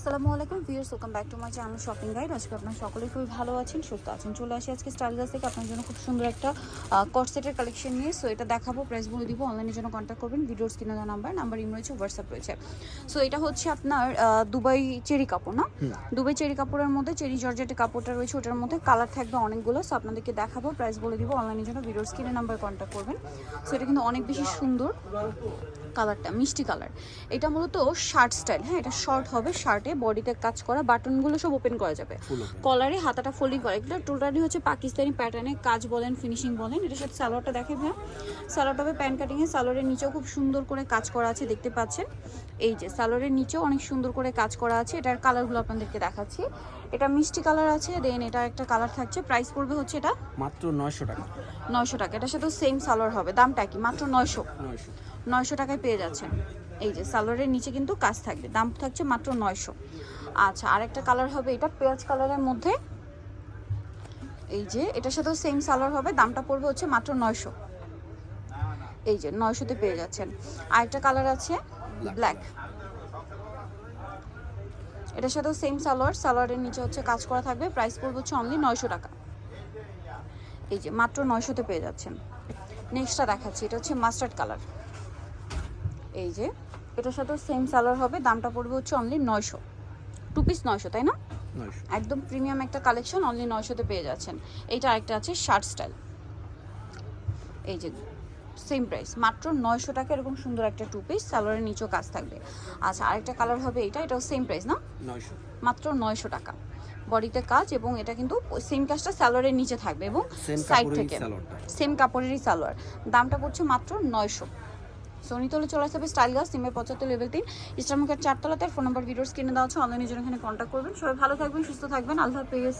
আসসালামু আলাইকুম viewers welcome back to my channel shopping guide. আজকে আপনার সকলেই খুবই ভালো আছেন সুস্থ আছেন। চলে আসি আজকে স্টাইল গাছ থেকে। আপনার জন্য খুব সুন্দর একটা কট সেটের কালেকশন নিয়ে। সো এটা দেখাবো প্রাইস বলে দিব অনলাইনের জন্য কন্ট্যাক্ট করবেন। ভিডিওর স্ক্রিনে দেওয়া নাম্বার নাম্বার ইম রয়েছে হোয়াটসঅ্যাপ রয়েছে। সো এটা হচ্ছে আপনার দুবাই চেরি কাপড় না? দুবাই চেরি কাপড়ের মধ্যে চেরি জর্জেটের কাপড়টা রয়েছে ওটার মধ্যে কালার থাকবে অনেকগুলো। সো আপনাদেরকে দেখাবো প্রাইস বলে দিব অনলাইনের জন্য ভিডিওর স্ক্রিনে নাম্বার কন্ট্যাক্ট করবেন। সো এটা কিন্তু অনেক বেশি সুন্দর কালারটা মিষ্টি কালার এটা মূলত শার্ট স্টাইল হ্যাঁ? এটা শর্ট হবে শার্টে বডিতে কাজ করা বাটনগুলো সব ওপেন করা যাবে। কলারে হাতাটা ফোল্ডিং করা। এটা টোটালি হচ্ছে পাকিস্তানি প্যাটার্নে কাজ বলেন ফিনিশিং বলেন। এটার সাথে সালোয়ারটা দেখে ভাই সালোয়ারটা হবে প্যান্ট কাটিংয়ে সালোয়ারের নিচেও খুব সুন্দর করে কাজ করা আছে দেখতে পাচ্ছেন। এই যে সালোয়ারের নিচেও অনেক সুন্দর করে কাজ করা আছে। এটার কালারগুলো আপনাদেরকে দেখাচ্ছি। এটা মিষ্টি কালার আছে দেন এটা একটা কালার থাকছে। প্রাইস পড়বে হচ্ছে এটা মাত্র নয়শো টাকা। নয়শো টাকা। এটার সাথে সেম সালোয়ার হবে। দামটা কি? মাত্র নয়শো। নয়শো টাকায় পেয়ে যাচ্ছেন। এই যে সালোয়ারের নিচে কিন্তু কাজ থাকবে দাম থাকছে মাত্র নয়শো। আচ্ছা আরেকটা কালার হবে এটা পেঁয়াজ কালারের মধ্যে। এই যে এটার সাথেও সেম সালোয়ার হবে দামটা পড়বে হচ্ছে মাত্র নয়শো। এই যে নয়শোতে পেয়ে যাচ্ছেন। আরেকটা কালার আছে ব্ল্যাক এটার সাথেও সেম সালোয়ার সালোয়ারের নিচে হচ্ছে কাজ করা থাকবে প্রাইস পড়বে হচ্ছে অনলি নয়শো টাকা। এই যে মাত্র নয়শোতে পেয়ে যাচ্ছেন। নেক্সটটা দেখাচ্ছি এটা হচ্ছে মাস্টার্ড কালার এই যে এটার সাথেও সেম সালোয়ার হবে। দামটা পড়বে হচ্ছে অনলি নয়শো। টু পিস নয়শো তাই না? একদম প্রিমিয়াম একটা কালেকশন অনলি নয়শোতে পেয়ে যাচ্ছেন। এইটা আরেকটা আছে শার্ট স্টাইল এই যে সেম প্রাইস মাত্র নয়শো টাকা এরকম সুন্দর একটা টু পিস সালোয়ারের নিচেও কাজ থাকবে। আচ্ছা আরেকটা কালার হবে এটা এটাও সেম প্রাইস না? নয়শো। মাত্র নয়শো টাকা। বডিতে কাজ এবং এটা কিন্তু সেম কাজটা সালোয়ারের নিচে থাকবে এবং সাইড থেকে। সেম কাপড়েরই সালোয়ার দামটা পড়ছে মাত্র নয়শো। সোনিতলে চলে আসবে স্টাইল গাছ সিমের পঁচাত্তর লেভেল তিন। ইস্টারমার্কেট চারতলাতে ফোন নাম্বার ভিডিওর স্ক্রিনে দেওয়া আছে। অনলাইনের জন্য এখানে কন্ট্যাক্ট করবেন। সবাই ভালো থাকবেন, সুস্থ থাকবেন। আল্লাহ হাফেজ।